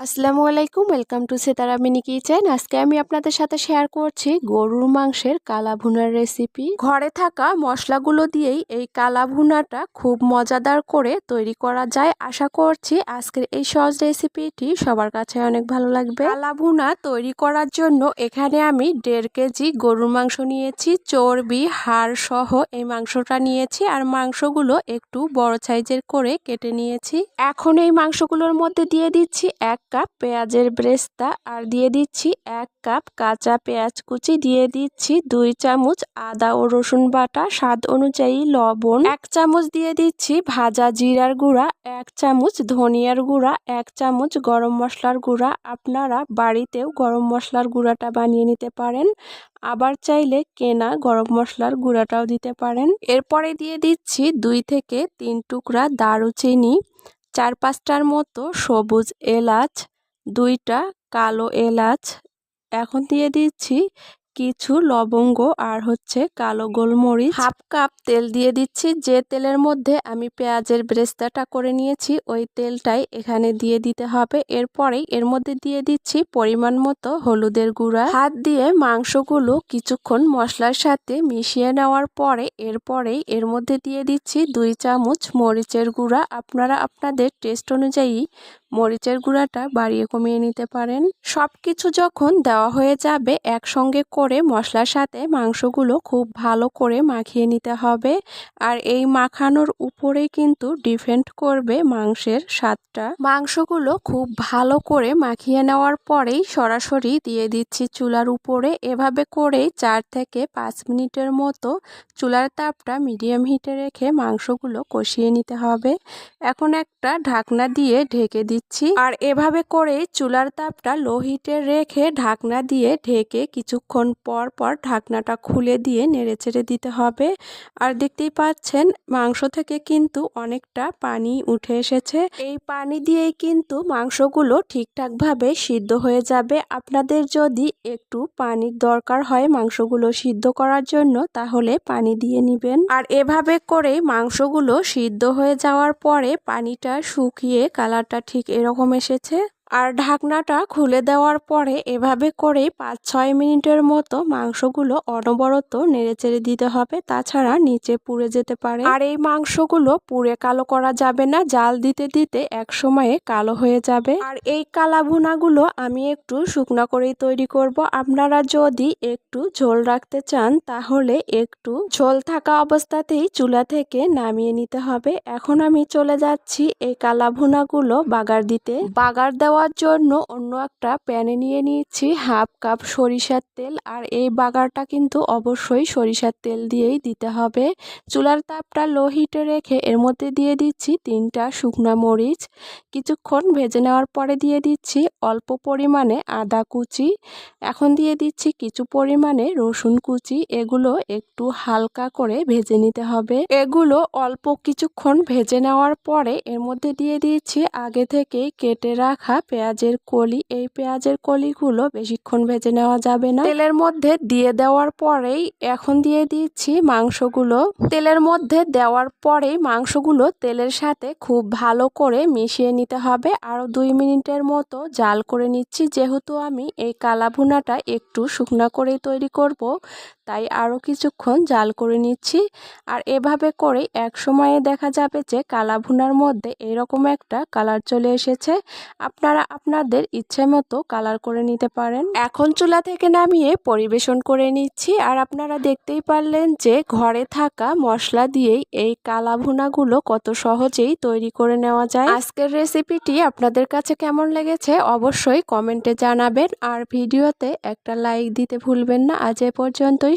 আসসালামু আলাইকুম welcome to Setara mini kitchen আজকে আমি আপনাদের সাথে শেয়ার করছি গরুর মাংসের কালা ভুনার রেসিপি ঘরে থাকা মশলাগুলো দিয়েই এই কালা ভুনাটা খুব মজাদার করে তৈরি করা যায়। আশা করছি আজকের এই সহজ রেসিপিটি সবার কাছে অনেক ভালো লাগবে। কালা ভুনা তৈরি করার জন্য এখানে আমি দেড় কেজি গরুর মাংস নিয়েছি, চর্বি, হাড় সহ এই মাংসটা নিয়েছি আর মাংসগুলো একটু বড় সাইজের করে কেটে নিয়েছি। এখন এই মাংসগুলোর মধ্যে দিয়ে দিচ্ছি এক কাপ পেঁয়াজের ব্রেস্তা আর দিয়ে দিচ্ছি এক কাপ কাঁচা পেঁয়াজ কুচি। দিয়ে দিচ্ছি দুই চামচ আদা ও রসুন বাটা। স্বাদ অনুযায়ী লবণ। এক চামচ দিয়ে দিচ্ছি ভাজা জিরার গুঁড়া। এক চামচ ধনিয়ার গুঁড়া। এক চামচ গরম মশলার গুঁড়া। আপনারা বাড়িতেও গরম মশলার গুঁড়াটা বানিয়ে নিতে পারেন। আবার চাইলে কেনা গরম মশলার গুঁড়াটাও দিতে পারেন। এরপরে দিয়ে দিচ্ছি দুই থেকে তিন টুকরা দারুচিনি। চার পাঁচটার মতো সবুজ এলাচ দুইটা কালো এলাচ। এখন দিয়ে দিচ্ছি কিছু লবঙ্গ আর হচ্ছে কালো গোলমরিচ। হাফ কাপ তেল দিয়ে দিচ্ছি। যে তেলের মধ্যে আমি পেঁয়াজের ব্রেস্তাটা করে নিয়েছি, ওই তেলটাই এখানে দিয়ে দিতে হবে। এরপরেই এর মধ্যে দিয়ে দিচ্ছি পরিমাণ মতো হলুদের গুঁড়া। হাত দিয়ে মাংসগুলো কিছুক্ষণ মশলার সাথে মিশিয়ে নেওয়ার পরে এরপরেই এর মধ্যে দিয়ে দিচ্ছি দুই চামচ মরিচের গুঁড়া। আপনারা আপনাদের টেস্ট অনুযায়ী মরিচের গুঁড়াটা বাড়িয়ে কমিয়ে নিতে পারেন। সব কিছু যখন দেওয়া হয়ে যাবে, একসঙ্গে করে মশলার সাথে মাংসগুলো খুব ভালো করে মাখিয়ে নিতে হবে। আর এই মাখানোর উপরেই কিন্তু ডিপেন্ড করবে মাংসের স্বাদটা। মাংসগুলো খুব ভালো করে মাখিয়ে নেওয়ার পরেই সরাসরি দিয়ে দিচ্ছি চুলার উপরে। এভাবে করেই চার থেকে পাঁচ মিনিটের মতো চুলার তাপটা মিডিয়াম হিটে রেখে মাংসগুলো কষিয়ে নিতে হবে। এখন একটা ঢাকনা দিয়ে ঢেকে দিচ্ছি আর এভাবে করে চুলার তাপটা লো হিটে রেখে ঢাকনা দিয়ে ঢেকে কিছুক্ষণ পর পর ঢাকনাটা খুলে দিয়ে নেড়েচেড়ে দিতে হবে। আর দেখতেই পাচ্ছেন, মাংস থেকে কিন্তু অনেকটা পানি উঠে এসেছে। এই পানি দিয়েই কিন্তু মাংসগুলো ঠিকঠাকভাবে সিদ্ধ হয়ে যাবে। আপনাদের যদি একটু পানির দরকার হয় মাংসগুলো সিদ্ধ করার জন্য, তাহলে পানি দিয়ে নেবেন। আর এভাবে করে মাংসগুলো সিদ্ধ হয়ে যাওয়ার পরে পানিটা শুকিয়ে কালারটা ঠিক এরকম এসেছে। আর ঢাকনাটা খুলে দেওয়ার পরে এভাবে করে পাঁচ ছয় মিনিটের মতো মাংসগুলো অনবরত নেড়েচেড়ে দিতে হবে, তাছাড়া নিচে পুড়ে যেতে পারে। আর এই মাংসগুলো পুড়ে কালো করা যাবে না, জাল দিতে দিতে এক সময়ে কালো হয়ে যাবে। আর এই কালা ভুনাগুলো আমি একটু শুকনো করেই তৈরি করব। আপনারা যদি একটু ঝোল রাখতে চান, তাহলে একটু ঝোল থাকা অবস্থাতেই চুলা থেকে নামিয়ে নিতে হবে। এখন আমি চলে যাচ্ছি এই কালা ভুনাগুলো বাগার দিতে। বাগার দেওয়া দেওয়ার জন্য অন্য একটা প্যানে নিয়ে নিয়েছি হাফ কাপ সরিষার তেল। আর এই বাগারটা কিন্তু অবশ্যই সরিষার তেল দিয়েই দিতে হবে। চুলার তাপটা লো হিটে রেখে এর মধ্যে দিয়ে দিচ্ছি তিনটা শুকনো মরিচ। কিছুক্ষণ ভেজে নেওয়ার পরে দিয়ে দিচ্ছি অল্প পরিমাণে আদা কুচি। এখন দিয়ে দিচ্ছি কিছু পরিমাণে রসুন কুচি। এগুলো একটু হালকা করে ভেজে নিতে হবে। এগুলো অল্প কিছুক্ষণ ভেজে নেওয়ার পরে এর মধ্যে দিয়ে দিচ্ছি আগে থেকেই কেটে রাখা পেঁয়াজের কলি, এই পেঁয়াজের কলিগুলো বেশিক্ষণ ভেজে নেওয়া যাবে না। তেলের মধ্যে দিয়ে দেওয়ার পরেই এখন দিয়ে দিচ্ছি মাংসগুলো। তেলের মধ্যে দেওয়ার পরেই মাংসগুলো তেলের সাথে খুব ভালো করে মিশিয়ে নিতে হবে। আরও দুই মিনিটের মতো জাল করে নিচ্ছি। যেহেতু আমি এই কালা ভুনাটা একটু শুকনা করে তৈরি করব তাই আরও কিছুক্ষণ জাল করে নিচ্ছি। আর এভাবে করে এক সময়ে দেখা যাবে যে কালা ভুনার মধ্যে এরকম একটা কালার চলে এসেছে। আপনারা আপনাদের ইচ্ছে মতো কালার করে নিতে পারেন। এখন চুলা থেকে নামিয়ে পরিবেশন করে নিচ্ছি। আর আপনারা দেখতেই পারলেন যে ঘরে থাকা মশলা দিয়েই এই কালা ভুনাগুলো কত সহজেই তৈরি করে নেওয়া যায়। আজকের রেসিপিটি আপনাদের কাছে কেমন লেগেছে অবশ্যই কমেন্টে জানাবেন। আর ভিডিওতে একটা লাইক দিতে ভুলবেন না। আজ এ পর্যন্তই।